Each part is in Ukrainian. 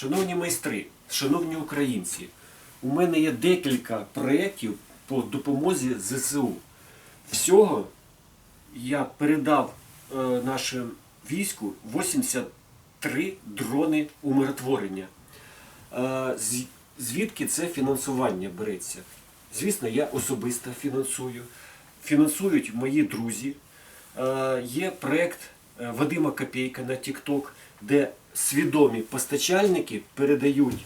Шановні майстри, шановні українці, у мене є декілька проєктів по допомозі ЗСУ. Всього я передав е, нашому війську 83 дрони умиротворення. Е, звідки це фінансування береться? Звісно, я особисто фінансую. Фінансують мої друзі. Е, є проєкт е, Вадима Копійка на TikTok, де свідомі постачальники передають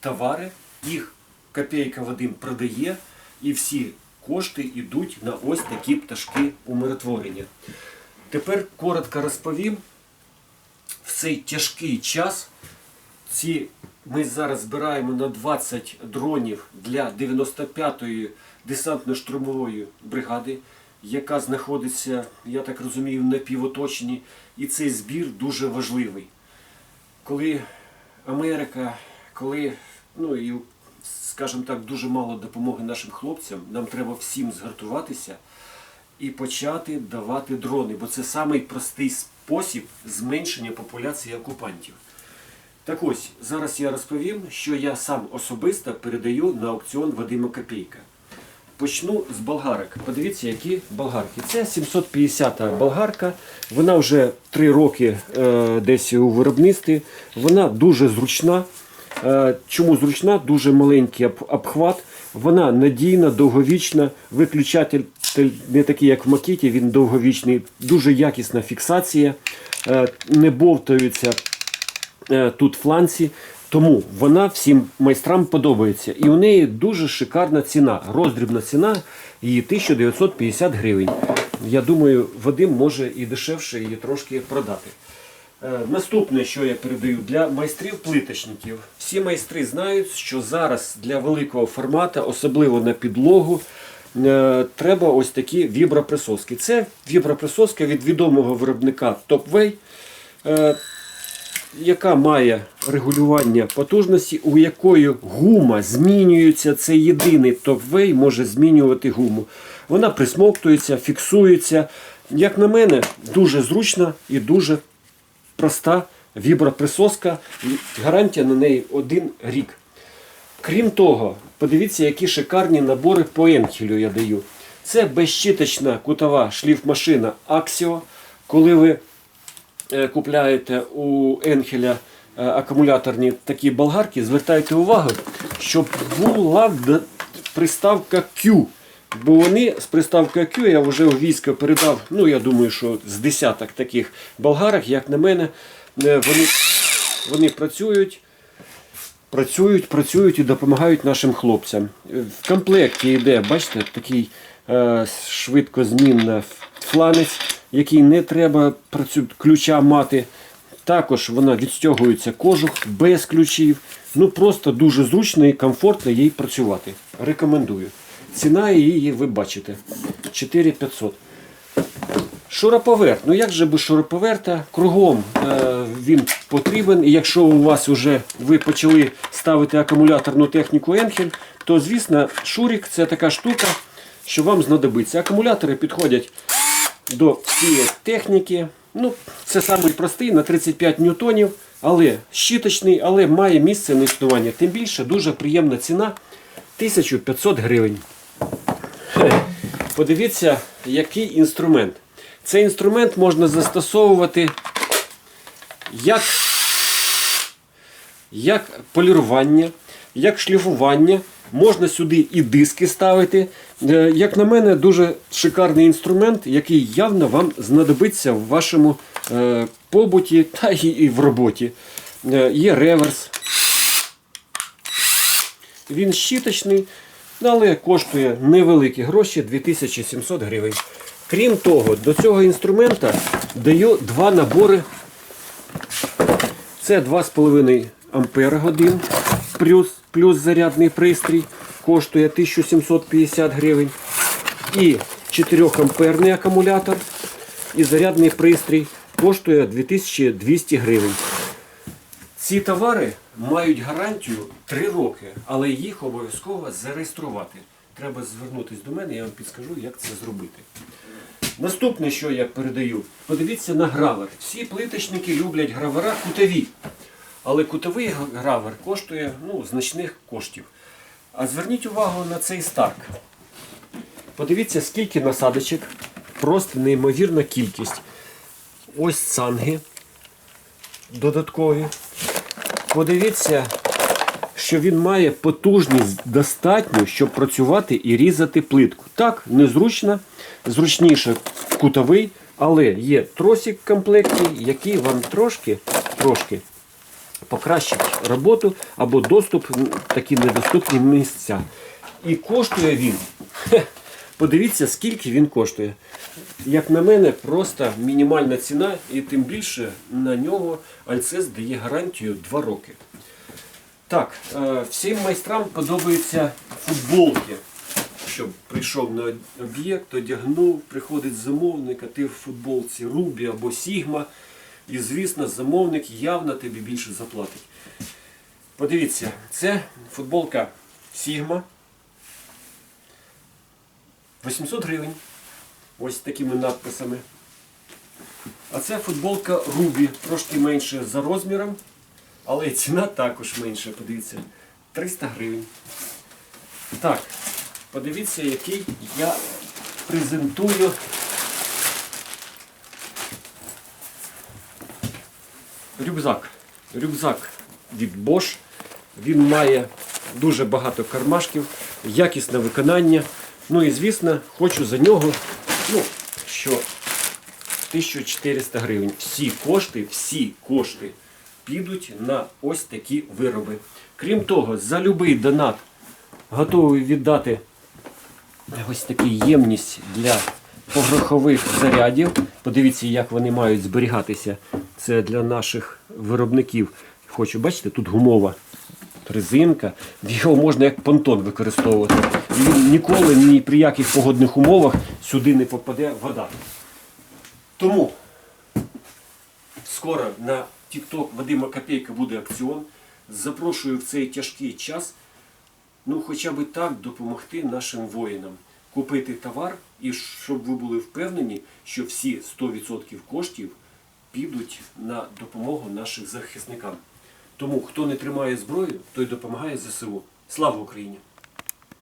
товари, їх Копійка Вадим продає, і всі кошти йдуть на ось такі пташки умиротворення. Тепер коротко розповім в цей тяжкий час ці ми зараз збираємо на 20 дронів для 95-ї десантно-штурмової бригади, яка знаходиться, я так розумію, на півоточенні. І цей збір дуже важливий. Коли Америка, коли, ну і, скажімо так, дуже мало допомоги нашим хлопцям, нам треба всім згуртуватися і почати давати дрони, бо це самий простий спосіб зменшення популяції окупантів. Так ось, зараз я розповім, що я сам особисто передаю на аукціон Вадима Копійка. Почну з болгарок. Подивіться, які болгарки. Це 750-та болгарка. Вона вже 3 роки е, десь у виробництві. Вона дуже зручна. Е, чому зручна? Дуже маленький обхват. Вона надійна, довговічна. Виключатель не такий, як в Макіті, він довговічний. Дуже якісна фіксація. Е, не бовтаються е, тут фланці. Тому вона всім майстрам подобається. І у неї дуже шикарна ціна. Роздрібна ціна її 1950 гривень. Я думаю, Вадим може і дешевше її трошки продати. Е, Наступне, що я передаю для майстрів-плиточників. Всі майстри знають, що зараз для великого формату, особливо на підлогу, е, треба ось такі віброприсоски. Це віброприсоска від відомого виробника е, яка має регулювання потужності, у якої гума змінюється. Це єдиний Topway може змінювати гуму. Вона присмоктується, фіксується. Як на мене, дуже зручна і дуже проста віброприсоска. Гарантія на неї один рік. Крім того, подивіться, які шикарні набори по енхелю я даю. Це безщіточна кутова шліфмашина Axio. Коли ви купляєте у Енхеля е, акумуляторні такі болгарки, звертайте увагу, щоб була приставка Q. Бо вони з приставкою Q я вже у військо передав, ну я думаю, що з десяток таких болгарок, як на мене, е, вони, вони працюють працюють, працюють і допомагають нашим хлопцям. В комплекті йде, бачите, такий е, швидкозмінний фланець, який не треба ключа мати. Також вона відстягується кожух без ключів. Ну просто дуже зручно і комфортно їй працювати. Рекомендую. Ціна її ви бачите 4500. Шуруповерт. Ну як же без шуруповерта? Кругом е, він потрібен. І якщо у вас вже ви почали ставити акумуляторну техніку Енхель, то звісно шурік це така штука, що вам знадобиться. Акумулятори підходять до цієї техніки. Ну, це самий простий на 35 ньютонів, але щіточний, але має місце на існування. Тим більше дуже приємна ціна 1500 гривень. Подивіться, який інструмент. Цей інструмент можна застосовувати як, як полірування, як шліфування. Можна сюди і диски ставити. Е, Як на мене, дуже шикарний інструмент, який явно вам знадобиться в вашому е, побуті та і, в роботі. Е, Є реверс. Він щіточний, але коштує невеликі гроші 2700 гривень. Крім того, до цього інструмента даю два набори. Це 2,5 ампера годин плюс, плюс зарядний пристрій. Коштує 1750 гривень. І 4 амперний акумулятор. І зарядний пристрій коштує 2200 гривень. Ці товари мають гарантію 3 роки, але їх обов'язково зареєструвати. Треба звернутися до мене, я вам підскажу, як це зробити. Наступне, що я передаю, подивіться на гравер. Всі плиточники люблять гравера кутові. Але кутовий гравер коштує ну, значних коштів. А зверніть увагу на цей старк. Подивіться, скільки насадочок, просто неймовірна кількість. Ось цанги додаткові. Подивіться, що він має потужність достатню, щоб працювати і різати плитку. Так, незручно, зручніше кутовий, але є тросик в комплекті, який вам трошки, трошки покращить роботу або доступ в такі недоступні місця. І коштує він. Подивіться, скільки він коштує. Як на мене, просто мінімальна ціна, і тим більше на нього Альцес дає гарантію 2 роки. Так, е, всім майстрам подобаються футболки. Щоб прийшов на об'єкт, одягнув, приходить замовник, а ти в футболці Рубі або Сігма. І, звісно, замовник явно тобі більше заплатить. Подивіться, це футболка Сігма. 800 гривень. Ось такими надписами. А це футболка Рубі, трошки менше за розміром, але ціна також менша, подивіться. 300 гривень. Так, подивіться, який я презентую. Рюкзак. Рюкзак від Bosch. Він має дуже багато кармашків, якісне виконання. Ну і звісно, хочу за нього, ну, що 1400 гривень. Всі кошти, всі кошти підуть на ось такі вироби. Крім того, за будь-який донат готовий віддати ось таку ємність для погрохових зарядів. Подивіться, як вони мають зберігатися. Це для наших виробників. Хочу, бачите, тут гумова резинка. Його можна як понтон використовувати. І він ніколи ні при яких погодних умовах сюди не попаде вода. Тому скоро на TikTok Вадима Копейка буде акціон. Запрошую в цей тяжкий час ну хоча б так допомогти нашим воїнам купити товар і щоб ви були впевнені, що всі 100% коштів підуть на допомогу нашим захисникам. Тому хто не тримає зброю, той допомагає ЗСУ. Слава Україні!